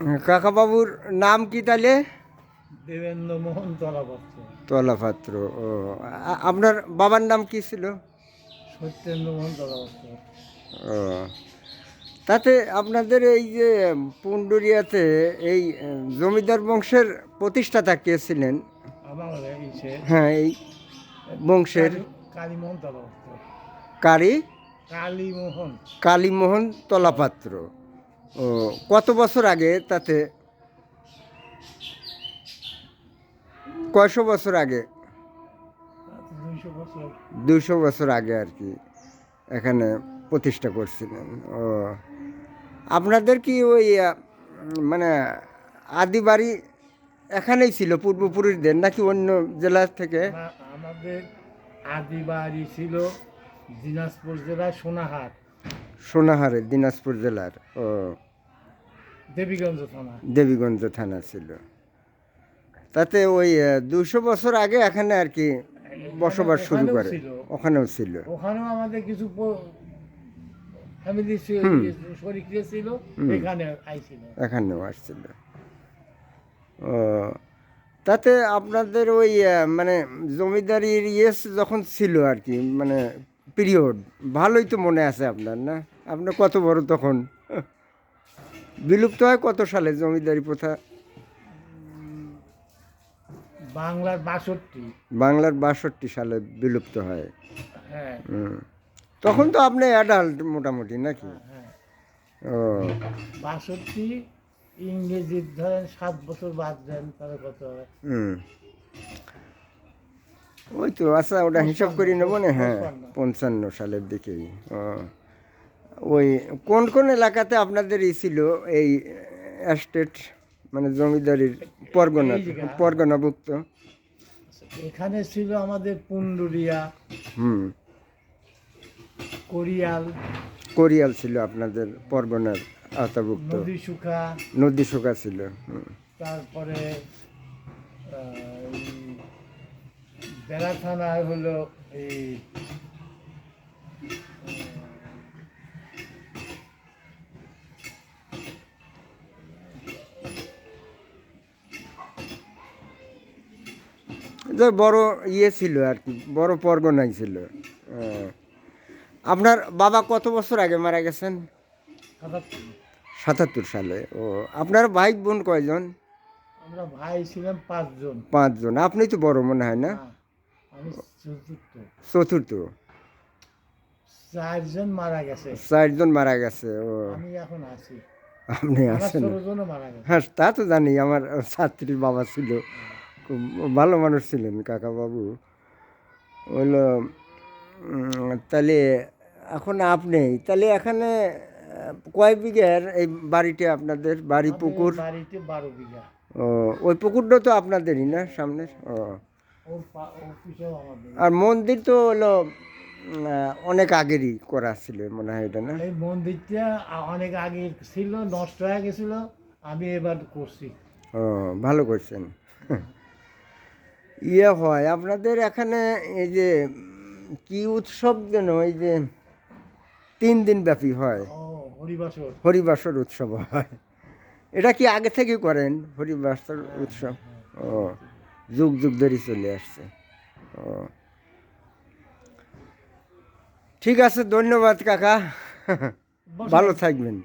কাকাবাবুর নাম কি তাহলে? দেবেন্দ্র মোহন তলাপত্র। তলাপাত্র ও। আপনার বাবার নাম কি ছিল? তলাপত্র। ও। তাতে আপনাদের এই যে পুন্ডুরিয়াতে এই জমিদার বংশের প্রতিষ্ঠাতা কে ছিলেন? হ্যাঁ এই বংশের। কালীমোহন তলাপত্র। কারি কালীমোহন কালীমোহন তলাপাত্র। কত বছর আগে তাতে? কয়শো বছর আগে? দুশো বছর আগে আর কি এখানে প্রতিষ্ঠা করছিলেন। ও, আপনাদের কি ওই মানে আদি বাড়ি এখানেই ছিল পূর্বপুরুষদের নাকি অন্য জেলা থেকে? আমাদের আদি বাড়ি ছিল দিনাজপুর জেলার সোনাহাট। সোনাহারে দিনাজপুর জেলার ও দেবীগঞ্জ থানা। দেবীগঞ্জ থানা ছিল। তাতে ওই দুশো বছর আগে এখানে আর কি বসবাস শুরু করে। ওখানেও ছিল। ওখানেও আমাদের কিছু ফ্যামিলি ছিল এখানে আইছিল। এখানেও আসছিল। ও তাতে আপনাদের ওই মানে জমিদারির ইয়েস যখন ছিল আর কি মানে পিরিয়ড। ভালোই তো মনে আছে আপনার না? আপনার কত বড় তখন? বিলুপ্ত হয় কত সালে জমিদারি প্রথা? বাংলার বাষট্টি। বাংলার বাষট্টি সালে বিলুপ্ত হয়। হ্যাঁ। তখন তো আপনি অ্যাডাল্ট মোটামুটি নাকি? হ্যাঁ ও। বাষট্টি ইংরেজির ধরেন সাত বছর বাদ দেন তাহলে কত হয় হুম। ওই তো আচ্ছা ওটা হিসাব করে নেব না? হ্যাঁ পঞ্চান্ন। সালের দিকেই। ওই কোন কোন এলাকাতে আপনাদের ই ছিল এই এস্টেট মানে জমিদারির পরগনা পরগনাভুক্ত? এখানে ছিল আমাদের পুন্ডুরিয়া হুম। কোরিয়াল। কোরিয়াল ছিল আপনাদের পরগনার আওতাভুক্ত। নদী সুখা নদী শোকা ছিল তারপরে বেড়া থানায় হলো এই যে বড় ইয়ে ছিল আর কি বড় পরগনাই ছিল। আপনার বাবা কত বছর আগে মারা গেছেন সাতাত্তর। সালে ও আপনার ভাই বোন কয়জন আমরা ভাই ছিলাম পাঁচজন পাঁচজন আপনি তো বড় মনে হয় না হ্যাঁ, চতুর্থ। চারজন মারা গেছে। চারজন মারা গেছে ও। আমি এখন আছি। আপনি আছেন? হ্যাঁ তা তো জানি আমার ছাত্রীর বাবা ছিল। খুব ভালো মানুষ ছিলেন কাকা বাবু হলো তাহলে এখন আপনি তাহলে এখানে কয় বিঘের এই বাড়িটা আপনাদের? বাড়ি পুকুর? বাড়িতে বারো বিঘা। ও ওই পুকুরটা তো আপনাদেরই না সামনের? ও। আর মন্দির তো হলো অনেক আগেরই করা ছিল মনে হয় এটা না? এই মন্দিরটা অনেক আগে ছিল নষ্ট হয়ে গেছিল আমি এবার করছি। ও ভালো করছেন। ইয়ে হয় আপনাদের এখানে এই যে কি উৎসব যেন এই যে তিন দিন ব্যাপী হয়? হরিবাসর। হরিবাসর উৎসব হয়। এটা কি আগে থেকে করেন হরিবাসর উৎসব? ও। যুগ যুগ ধরে চলে আসছে। ও। ঠিক আছে ধন্যবাদ কাকা। ভালো থাকবেন।